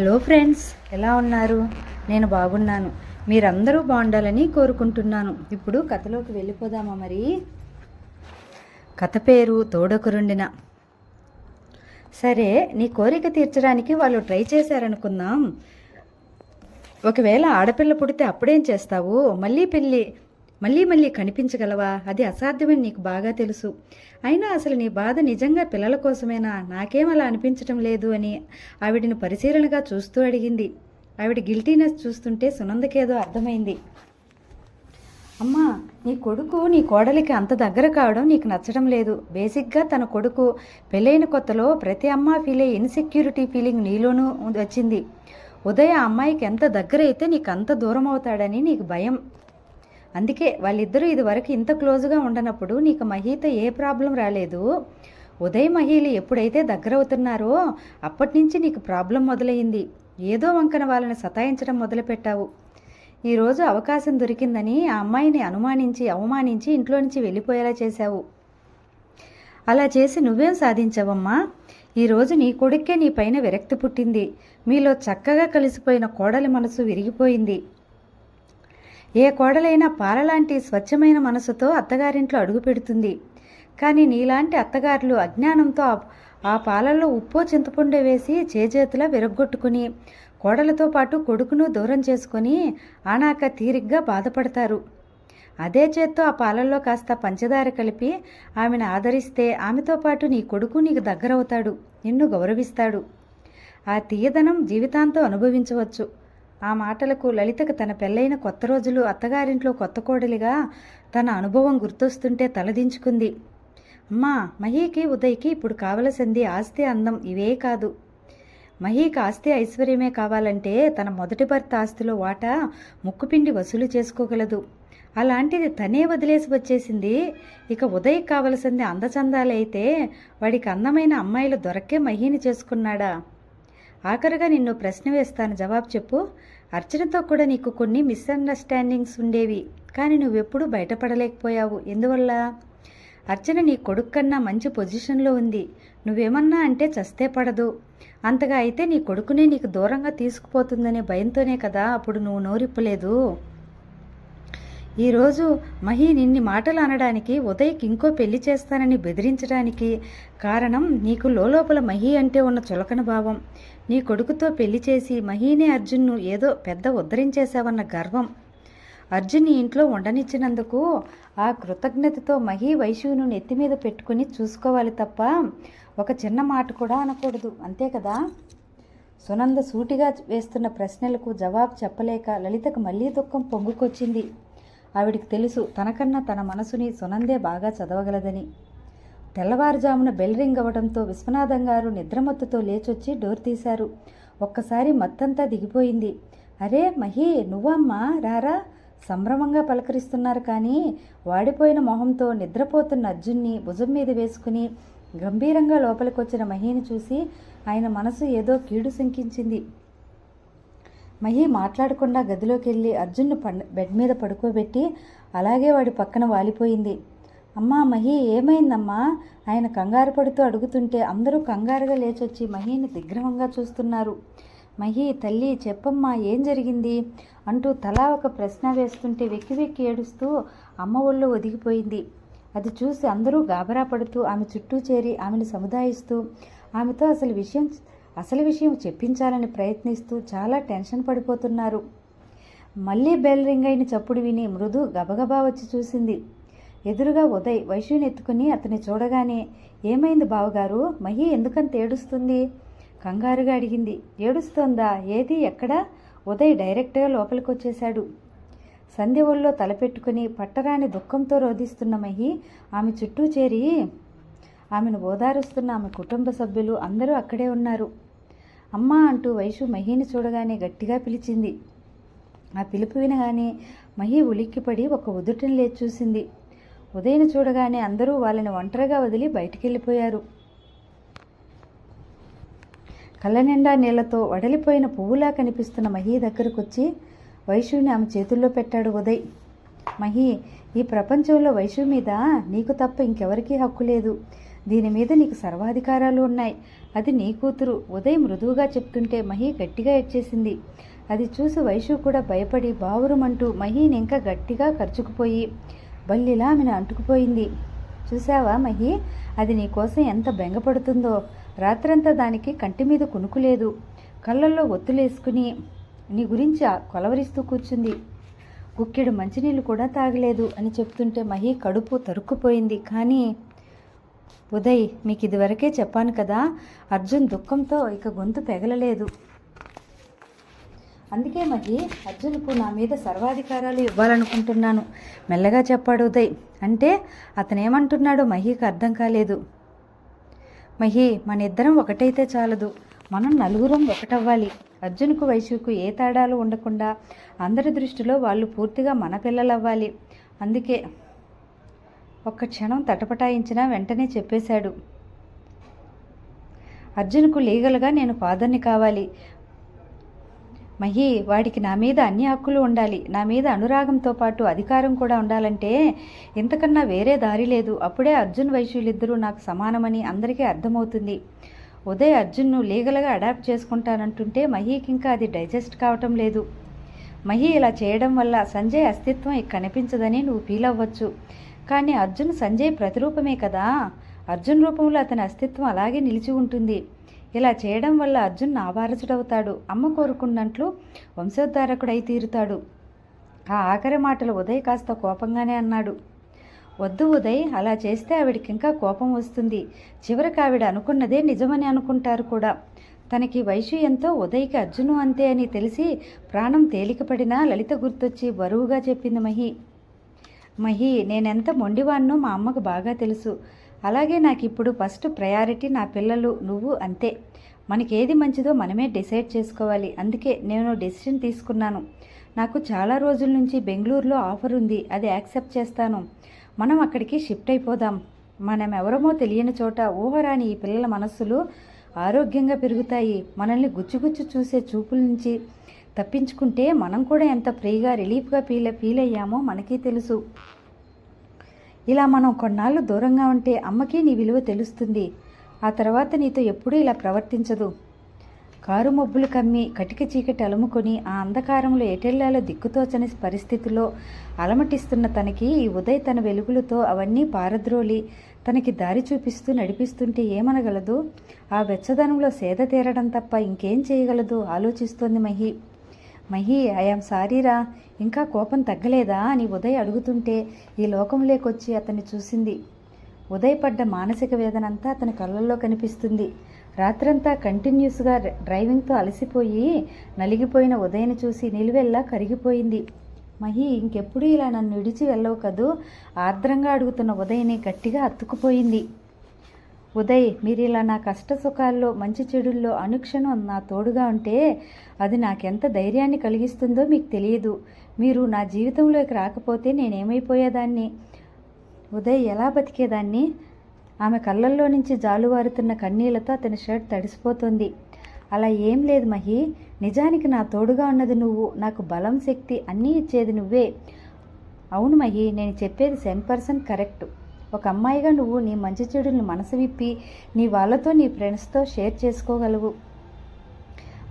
Hello friends ఎలా ఉన్నారు? నేను బాగున్నాను. మీరందరూ బాగుండాలని కోరుకుంటున్నాను. ఇప్పుడు కథలోకి వెళ్ళిపోదామా మరి? కథ పేరు తోడొకరుండిన. సరే నీ కోరిక తీర్చడానికి వాళ్ళు ట్రై చేశారనుకుందాం. ఒకవేళ ఆడపిల్ల పుడితే అప్పుడేం చేస్తావు? మళ్ళీ పెళ్ళి. మళ్ళీ మళ్ళీ కనిపించగలవా? అది అసాధ్యమని నీకు బాగా తెలుసు. అయినా అసలు నీ బాధ నిజంగా పిల్లల కోసమేనా? నాకేం అలా అనిపించటం లేదు అని ఆవిడని పరిశీలనగా చూస్తూ అడిగింది. ఆవిడ గిల్టీనెస్ చూస్తుంటే సునందకేదో అర్థమైంది. అమ్మా నీ కొడుకు నీ కోడలికి అంత దగ్గర కావడం నీకు నచ్చడం లేదు. బేసిక్గా తన కొడుకు పెళ్ళైన కొత్తలో ప్రతి అమ్మ ఫీల్ అయ్యే ఇన్సెక్యూరిటీ ఫీలింగ్ నీలోనూ వచ్చింది. ఉదయ అమ్మాయికి ఎంత దగ్గర అయితే నీకు అంత దూరం అవుతాడని నీకు భయం. అందుకే వాళ్ళిద్దరూ ఇదివరకు ఇంత క్లోజ్గా ఉండనప్పుడు నీకు మహీతో ఏ ప్రాబ్లం రాలేదు. ఉదయ్ మహీలు ఎప్పుడైతే దగ్గర అవుతున్నారో అప్పటి నుంచి నీకు ప్రాబ్లం మొదలైంది. ఏదో వంకన వాళ్ళని సతాయించడం మొదలుపెట్టావు. ఈరోజు అవకాశం దొరికిందని ఆ అమ్మాయిని అనుమానించి అవమానించి ఇంట్లో నుంచి వెళ్ళిపోయేలా చేశావు. అలా చేసి నువ్వేం సాధించావమ్మా? ఈరోజు నీ కొడుక్కే నీ పైన విరక్తి పుట్టింది. మీలో చక్కగా కలిసిపోయిన కోడలి మనసు విరిగిపోయింది. ఏ కోడలైనా పాలలాంటి స్వచ్ఛమైన మనసుతో అత్తగారింట్లో అడుగు పెడుతుంది. కానీ నీలాంటి అత్తగారులు అజ్ఞానంతో ఆ- పాలల్లో ఉప్పో చింతపండు వేసి చేజేతులా విరగ్గొట్టుకుని కోడలతో పాటు కొడుకును దూరం చేసుకొని ఆనాక తీరిగ్గా బాధపడతారు. అదే చేత్తో ఆ పాలల్లో కాస్త పంచదార కలిపి ఆమెను ఆదరిస్తే ఆమెతో పాటు నీ కొడుకు నీకు దగ్గరవుతాడు నిన్ను గౌరవిస్తాడు. ఆ తీయదనం జీవితాంతం అనుభవించవచ్చు. ఆ మాటలకు లలితకు తన పెళ్ళైన కొత్త రోజులు అత్తగారింట్లో కొత్త కోడలిగా తన అనుభవం గుర్తొస్తుంటే తలదించుకుంది. అమ్మా మహీకి ఉదయ్కి ఇప్పుడు కావలసింది ఆస్తి అందం. ఇవే కాదు. మహీకి ఆస్తి ఐశ్వర్యమే కావాలంటే తన మొదటి భర్త ఆస్తిలో వాటా ముక్కుపిండి వసూలు చేసుకోగలదు. అలాంటిది తనే వదిలేసి వచ్చేసింది. ఇక ఉదయ్కి కావలసింది అందచందాలైతే అయితే వాడికి అందమైన అమ్మాయిలు దొరకే మహీని చేసుకున్నాడా? ఆఖరుగా నిన్ను ప్రశ్న వేస్తాను. జవాబు చెప్పు. అర్చనతో కూడా నీకు కొన్ని మిస్అండర్స్టాండింగ్స్ ఉండేవి కానీ నువ్వెప్పుడూ బయటపడలేకపోయావు. ఎందువల్ల? అర్చన నీ కొడుకు కన్నా మంచి పొజిషన్లో ఉంది. నువ్వేమన్నా అంటే చస్తే పడదు. అంతగా అయితే నీ కొడుకునే నీకు దూరంగా తీసుకుపోతుందనే భయంతోనే కదా అప్పుడు నువ్వు నోరిప్పలేదు. ఈరోజు మహి నిన్ని మాటలు అనడానికి ఉదయ్కి ఇంకో పెళ్ళి చేస్తానని బెదిరించడానికి కారణం నీకు లోపల మహి అంటే ఉన్న చులకన భావం. నీ కొడుకుతో పెళ్ళి చేసి మహీనే అర్జున్ను ఏదో పెద్ద ఉద్ధరించేశావన్న గర్వం. అర్జున్ నీ ఇంట్లో ఉండనిచ్చినందుకు ఆ కృతజ్ఞతతో మహి వైశువును నెత్తి మీద పెట్టుకుని చూసుకోవాలి తప్ప ఒక చిన్న మాట కూడా అనకూడదు. అంతే కదా? సునంద సూటిగా వేస్తున్న ప్రశ్నలకు జవాబు చెప్పలేక లలితకు మళ్ళీ దుఃఖం పొంగుకొచ్చింది. ఆవిడికి తెలుసు తనకన్నా తన మనసుని సునందే బాగా చదవగలదని. తెల్లవారుజామున బెల్ రింగ్ అవ్వడంతో విశ్వనాథం గారు నిద్రమత్తుతో లేచొచ్చి డోర్ తీశారు. ఒక్కసారి మత్తంతా దిగిపోయింది. అరే మహి నువ్వమ్మా రారా? సంభ్రమంగా పలకరిస్తున్నారు కానీ వాడిపోయిన మొహంతో నిద్రపోతున్న అర్జున్ని భుజం మీద వేసుకుని గంభీరంగా లోపలికొచ్చిన మహిని చూసి ఆయన మనసు ఏదో కీడు శంకించింది. మహి మాట్లాడకుండా గదిలోకి వెళ్ళి అర్జున్ను బెడ్ మీద పడుకోబెట్టి అలాగే వాడి పక్కన వాలిపోయింది. అమ్మా మహి ఏమైందమ్మా? ఆయన కంగారు పడుతూ అడుగుతుంటే అందరూ కంగారుగా లేచొచ్చి మహిని దిగ్రహంగా చూస్తున్నారు. మహి తల్లి చెప్పమ్మా ఏం జరిగింది? అంటూ తలా ఒక ప్రశ్న వేస్తుంటే వెక్కి వెక్కి ఏడుస్తూ అమ్మ ఒళ్ళు ఒదిగిపోయింది. అది చూసి అందరూ గాబరా పడుతూ ఆమె చుట్టూ చేరి ఆమెను సముదాయిస్తూ ఆమెతో అసలు విషయం అసలు విషయం చెప్పించాలని ప్రయత్నిస్తూ చాలా టెన్షన్ పడిపోతున్నారు. మళ్ళీ బెల్ రింగ్ అయిన చప్పుడు విని మృదు గబగబా వచ్చి చూసింది. ఎదురుగా ఉదయ్ వైశ్యుని ఎత్తుకుని అతన్ని చూడగానే ఏమైంది బావగారు? మహి ఎందుకంత ఏడుస్తుంది? కంగారుగా అడిగింది. ఏడుస్తోందా? ఏది? ఎక్కడ? ఉదయ్ డైరెక్ట్గా లోపలికి వచ్చేశాడు సంధ్య ఒళ్ళో తలపెట్టుకుని పట్టరాని దుఃఖంతో రోధిస్తున్న మహి ఆమె చుట్టూ చేరి ఆమెను ఓదారుస్తున్న ఆమె కుటుంబ సభ్యులు అందరూ అక్కడే ఉన్నారు. అమ్మా అంటూ వైషు మహిని చూడగానే గట్టిగా పిలిచింది. ఆ పిలుపు వినగానే మహి ఉలిక్కిపడి ఒక ఉదుటిని లేచి చూసింది. ఉదయం చూడగానే అందరూ వాళ్ళని ఒంటరిగా వదిలి బయటికి వెళ్ళిపోయారు కళ్ళ నిండా నీళ్ళతో వడలిపోయిన పువ్వులా కనిపిస్తున్న మహి దగ్గరకొచ్చి వైషుని ఆమె చేతుల్లో పెట్టాడు ఉదయ్. మహి ఈ ప్రపంచంలో వైషు మీద నీకు తప్ప ఇంకెవరికీ హక్కు లేదు. దీని మీద నీకు సర్వాధికారాలు ఉన్నాయి. అది నీ కూతురు. ఉదయ్ మృదువుగా చెప్తుంటే మహి గట్టిగా ఎడ్చేసింది అది చూసి వైషు కూడా భయపడి బావురుమంటూ మహీని ఇంకా గట్టిగా ఖర్చుకుపోయి బల్లిలా ఆమెను అంటుకుపోయింది. చూసావా మహి? అది నీకోసం ఎంత బెంగపడుతుందో. రాత్రంతా దానికి కంటి మీద కునుకులేదు కళ్ళల్లో ఒత్తులేసుకుని నీ గురించి కొలవరిస్తూ కూర్చుంది. గుక్కెడు మంచినీళ్ళు కూడా తాగలేదు అని చెప్తుంటే మహి కడుపు తరుక్కుపోయింది. కానీ ఉదయ్ మీకు ఇదివరకే చెప్పాను కదా అర్జున్ దుఃఖంతో ఇక గొంతు పెగలలేదు అందుకే మహి అర్జున్కు నా మీద సర్వాధికారాలు ఇవ్వాలనుకుంటున్నాను. మెల్లగా చెప్పాడు ఉదయ్. అంటే అతనేమంటున్నాడో మహీకి మహికి అర్థం కాలేదు. మహి మన ఇద్దరం ఒకటైతే చాలదు. మనం నలుగురం ఒకటవ్వాలి. అర్జున్కు వైశ్యుకు ఏ తేడాలు ఉండకుండా అందరి దృష్టిలో వాళ్ళు పూర్తిగా మన పిల్లలవ్వాలి. అందుకే ఒక్క క్షణం తటపటాయించినా వెంటనే చెప్పేశాడు. అర్జున్కు లీగల్గా నేను ఫాదర్ని కావాలి. మహి వాడికి నా మీద అన్ని హక్కులు ఉండాలి. నా మీద అనురాగంతో పాటు అధికారం కూడా ఉండాలంటే ఇంతకన్నా వేరే దారి లేదు. అప్పుడే అర్జున్ వైశ్యులిద్దరూ నాకు సమానమని అందరికీ అర్థమవుతుంది. ఉదయ్ అర్జున్ను లీగల్గా అడాప్ట్ చేసుకుంటానంటుంటే మహీకి ఇంకా అది డైజెస్ట్ కావటం లేదు. మహి ఇలా చేయడం వల్ల సంజయ్ అస్తిత్వం కనిపించదని నువ్వు ఫీల్ అవ్వచ్చు కానీ అర్జున్ సంజయ్ ప్రతిరూపమే కదా. అర్జున్ రూపంలో అతని అస్తిత్వం అలాగే నిలిచి ఉంటుంది. ఇలా చేయడం వల్ల అర్జున్ నావారసుడవుతాడు అమ్మ కోరుకున్నట్లు వంశోద్ధారకుడై తీరుతాడు. ఆ ఆఖరి మాటలు ఉదయ్ కాస్త కోపంగానే అన్నాడు. వద్దు ఉదయ్ అలా చేస్తే ఆవిడకి ఇంకా కోపం వస్తుంది. చివరికి ఆవిడ అనుకున్నదే నిజమని అనుకుంటారు కూడా. తనకి వైశ్య ఎంతో ఉదయ్కి అర్జును అంతే అని తెలిసి ప్రాణం తేలికపడినా లలిత గుర్తొచ్చి బరువుగా చెప్పింది మహి. మహి నేనెంత మొండివాన్నో మా అమ్మకు బాగా తెలుసు. అలాగే నాకు ఇప్పుడు ఫస్ట్ ప్రయారిటీ నా పిల్లలు నువ్వు అంతే. మనకి ఏది మంచిదో మనమే డిసైడ్ చేసుకోవాలి. అందుకే నేను డెసిషన్ తీసుకున్నాను. నాకు చాలా రోజుల నుంచి బెంగళూరులో ఆఫర్ ఉంది. అది యాక్సెప్ట్ చేస్తాను. మనం అక్కడికి షిఫ్ట్ అయిపోదాం. మనం ఎవరమో తెలియని చోట ఊహరాని ఈ పిల్లల మనస్సులు ఆరోగ్యంగా పెరుగుతాయి. మనల్ని గుచ్చుగుచ్చు చూసే చూపుల నుంచి తప్పించుకుంటే మనం కూడా ఎంత ఫ్రీగా రిలీఫ్గా ఫీల్ ఫీల్ అయ్యామో మనకి తెలుసు. ఇలా మనం కొన్నాళ్ళు దూరంగా ఉంటే అమ్మకి నీ విలువ తెలుస్తుంది. ఆ తర్వాత నీతో ఎప్పుడూ ఇలా ప్రవర్తించదు. కారు మబ్బులు కమ్మి కటిక చీకటి అలుముకొని ఆ అంధకారంలో ఎటెళ్ళాలో దిక్కుతోచని పరిస్థితిలో అలమటిస్తున్న తనకి ఈ ఉదయ్ తన వెలుగులతో అవన్నీ పారద్రోలి తనకి దారి చూపిస్తూ నడిపిస్తుంటే ఏమనగలదు? ఆ వెచ్చదనంలో సేద తీరడం తప్ప ఇంకేం చేయగలదు? ఆలోచిస్తోంది మహి. మహి ఐఎమ్ సారీరా ఇంకా కోపం తగ్గలేదా అని ఉదయ్ అడుగుతుంటే ఈ లోకంలోకొచ్చి అతన్ని చూసింది. ఉదయ్ పడ్డ మానసిక వేదనంతా అతని కళ్ళల్లో కనిపిస్తుంది. రాత్రంతా కంటిన్యూస్గా డ్రైవింగ్తో అలసిపోయి నలిగిపోయిన ఉదయ్ని చూసి నిలువెల్లా కరిగిపోయింది. మహి ఇంకెప్పుడు ఇలా నన్ను విడిచి వెళ్ళవు కదూ? ఆర్ద్రంగా అడుగుతున్న ఉదయ్ని గట్టిగా అత్తుకుపోయింది ఉదయ్ మీరు ఇలా నా కష్ట సుఖాల్లో మంచి చెడుల్లో అనుక్షణం నా తోడుగా ఉంటే అది నాకెంత ధైర్యాన్ని కలిగిస్తుందో మీకు తెలియదు. మీరు నా జీవితంలోకి రాకపోతే నేనేమైపోయేదాన్ని? ఉదయ్ ఎలా బతికేదాన్ని? ఆమె కళ్ళల్లో నుంచి జాలువారుతున్న కన్నీళ్ళతో అతని షర్ట్ తడిసిపోతుంది. అలా ఏం లేదు మహి. నిజానికి నా తోడుగా ఉన్నది నువ్వు. నాకు బలం శక్తి అన్నీ ఇచ్చేది నువ్వే. అవును మహి నేను చెప్పేది సెన్ పర్సెంట్ కరెక్ట్. ఒక అమ్మాయిగా నువ్వు నీ మంచి చెడుని మనసు విప్పి నీ వాళ్ళతో నీ ఫ్రెండ్స్తో షేర్ చేసుకోగలవు.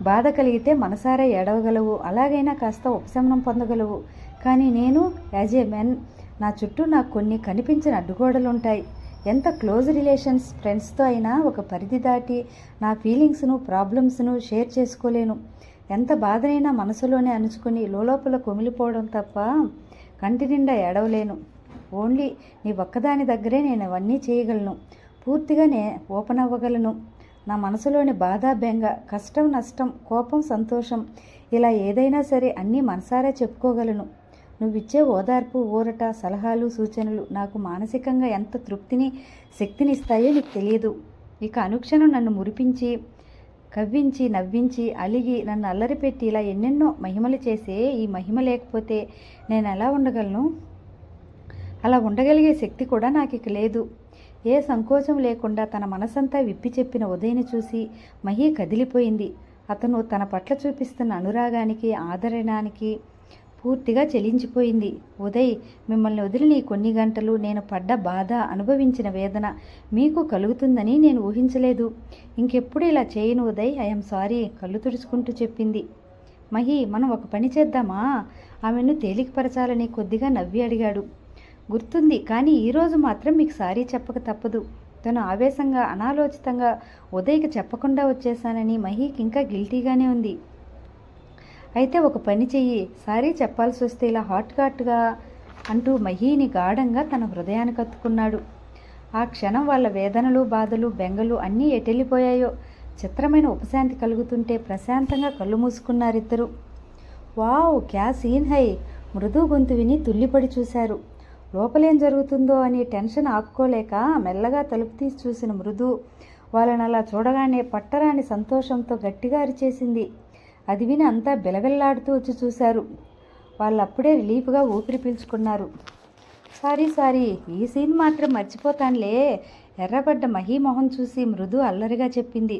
బాధ కలిగితే మనసారా ఏడవగలవు. అలాగైనా కాస్త ఉపశమనం పొందగలవు. కానీ నేను యాజ్ ఏ మెన్ నా చుట్టూ నాకు కొన్ని కనిపించిన అడ్డుగోడలు ఉంటాయి ఎంత క్లోజ్ రిలేషన్స్ ఫ్రెండ్స్తో అయినా ఒక పరిధి దాటి నా ఫీలింగ్స్ను ప్రాబ్లమ్స్ను షేర్ చేసుకోలేను. ఎంత బాధనైనా మనసులోనే అణుచుకుని లోపల కుమిలిపోవడం తప్ప కంటి నిండా ఏడవలేను. ఓన్లీ నీ ఒక్కదాని దగ్గరే నేను అవన్నీ చేయగలను. పూర్తిగా నే ఓపెన్ అవ్వగలను. నా మనసులోని బాధ బెంగ కష్టం నష్టం కోపం సంతోషం ఇలా ఏదైనా సరే అన్నీ మనసారా చెప్పుకోగలను. నువ్విచ్చే ఓదార్పు ఊరట సలహాలు సూచనలు నాకు మానసికంగా ఎంత తృప్తిని శక్తిని ఇస్తాయో నీకు తెలియదు. ఇక అనుక్షణం నన్ను మురిపించి కవ్వించి నవ్వించి అలిగి నన్ను అల్లరిపెట్టి ఇలా ఎన్నెన్నో మహిమలు చేసే ఈ మహిమ లేకపోతే నేను ఎలా ఉండగలను? అలా ఉండగలిగే శక్తి కూడా నాకు ఇక లేదు. ఏ సంకోచం లేకుండా తన మనసంతా విప్పి చెప్పిన ఉదయని చూసి మహి కదిలిపోయింది. అతను తన పట్ల చూపిస్తున్న అనురాగానికి ఆదరణానికి పూర్తిగా చెలించిపోయింది. ఉదయ్ మిమ్మల్ని వదిలిన కొన్ని గంటలు నేను పడ్డ బాధ అనుభవించిన వేదన మీకు కలుగుతుందని నేను ఊహించలేదు. ఇంకెప్పుడు ఇలా చేయను ఉదయ్ ఐఎమ్ సారీ కళ్ళు తుడుచుకుంటూ చెప్పింది. మహి మనం ఒక పని చేద్దామా? ఆమెను తేలికపరచాలని కొద్దిగా నవ్వి అడిగాడు. గుర్తుంది. కానీ ఈరోజు మాత్రం మీకు సారీ చెప్పక తప్పదు. తను ఆవేశంగా అనాలోచితంగా ఉదయ్కి చెప్పకుండా వచ్చేసానని మహీకి ఇంకా గిల్టీగానే ఉంది. అయితే ఒక పని చెయ్యి. సారీ చెప్పాల్సి వస్తే ఇలా హాట్ హాట్గా అంటూ మహీని గాఢంగా తన హృదయానికి కత్తుకున్నాడు. ఆ క్షణం వాళ్ళ వేదనలు బాధలు బెంగలు అన్నీ ఎటెళ్ళిపోయాయో. చిత్రమైన ఉపశాంతి కలుగుతుంటే ప్రశాంతంగా కళ్ళు మూసుకున్నారిద్దరు. వావ్ క్యా సీన్ హై! మృదు గొంతు విని తుల్లిపడి చూశారు. లోపలేం జరుగుతుందో అని టెన్షన్ ఆపుకోలేక మెల్లగా తలుపు తీసి చూసిన మృదు వాళ్ళని అలా చూడగానే పట్టరాని సంతోషంతో గట్టిగా అరిచేసింది. అది విని అంతా బిలబిల్లాడుతూ వచ్చి చూశారు. వాళ్ళు అప్పుడే రిలీఫ్గా ఊపిరి పీల్చుకున్నారు. సారీ సారీ ఈ సీన్ మాత్రం మర్చిపోతానులే. ఎర్రబడ్డ మహీ మొహం చూసి మృదు అల్లరిగా చెప్పింది.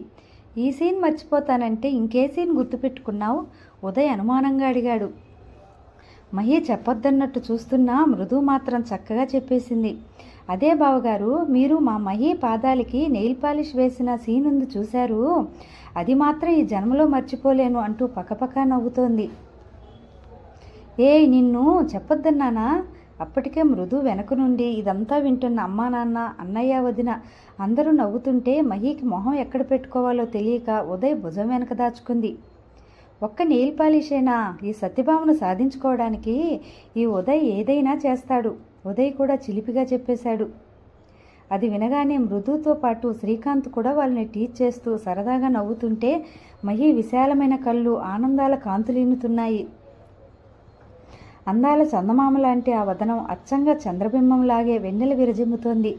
ఈ సీన్ మర్చిపోతానంటే ఇంకే సీన్ గుర్తుపెట్టుకున్నావు? ఉదయ్ అనుమానంగా అడిగాడు. మహి చెప్పొద్దన్నట్టు చూస్తున్నా మృదు మాత్రం చక్కగా చెప్పేసింది. అదే బావగారు మీరు మా మహి పాదాలకి నెయిల్ పాలిష్ వేసిన సీన్ ఉంది చూశారు. అది మాత్రం ఈ జన్మలో మర్చిపోలేను అంటూ పక్కపక్క నవ్వుతోంది. ఏ నిన్ను చెప్పొద్దన్నానా? అప్పటికే మృదు వెనక నుండి ఇదంతా వింటున్న అమ్మా నాన్న అన్నయ్య వదిన అందరూ నవ్వుతుంటే మహీకి మొహం ఎక్కడ పెట్టుకోవాలో తెలియక ఉదయ్ భుజం వెనక దాచుకుంది. ఒక్క నెయిల్ పాలిషేనా? ఈ సత్యభామను సాధించుకోవడానికి ఈ ఉదయ్ ఏదైనా చేస్తాడు. ఉదయ్ కూడా చిలిపిగా చెప్పేశాడు. అది వినగానే మృదుతో పాటు శ్రీకాంత్ కూడా వాళ్ళని టీచ్ చేస్తూ సరదాగా నవ్వుతుంటే మహి విశాలమైన కళ్ళు ఆనందాల కాంతులీనుతున్నాయి. అందాల చందమామ లాంటి ఆ వదనం అచ్చంగా చంద్రబింబంలాగే వెన్నెల విరజిమ్ముతోంది.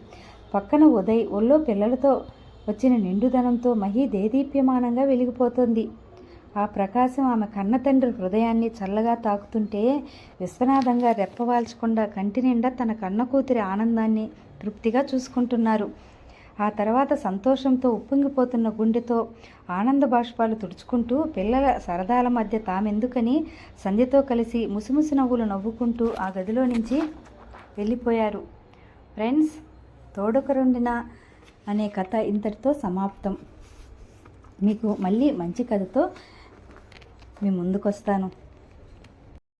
పక్కన ఉదయ్ ఒళ్ళో పిల్లలతో వచ్చిన నిండుదనంతో మహి దేదీప్యమానంగా వెలిగిపోతుంది. ఆ ప్రకాశం ఆమె కన్నతండ్రి హృదయాన్ని చల్లగా తాకుతుంటే విశ్వనాథంగా రెప్పవాల్చకుండా కంటి నిండా తన కన్న కూతురి ఆనందాన్ని తృప్తిగా చూసుకుంటున్నారు. ఆ తర్వాత సంతోషంతో ఉప్పొంగిపోతున్న గుండెతో ఆనంద బాష్పాలు తుడుచుకుంటూ పిల్లల సరదాల మధ్య తామెందుకని సంధ్యతో కలిసి ముసిముసి నవ్వులు నవ్వుకుంటూ ఆ గదిలో నుంచి వెళ్ళిపోయారు. ఫ్రెండ్స్ తోడొకరుండిన అనే కథ ఇంతటితో సమాప్తం. మీకు మళ్ళీ మంచి కథతో మీ ముందుకు వస్తాను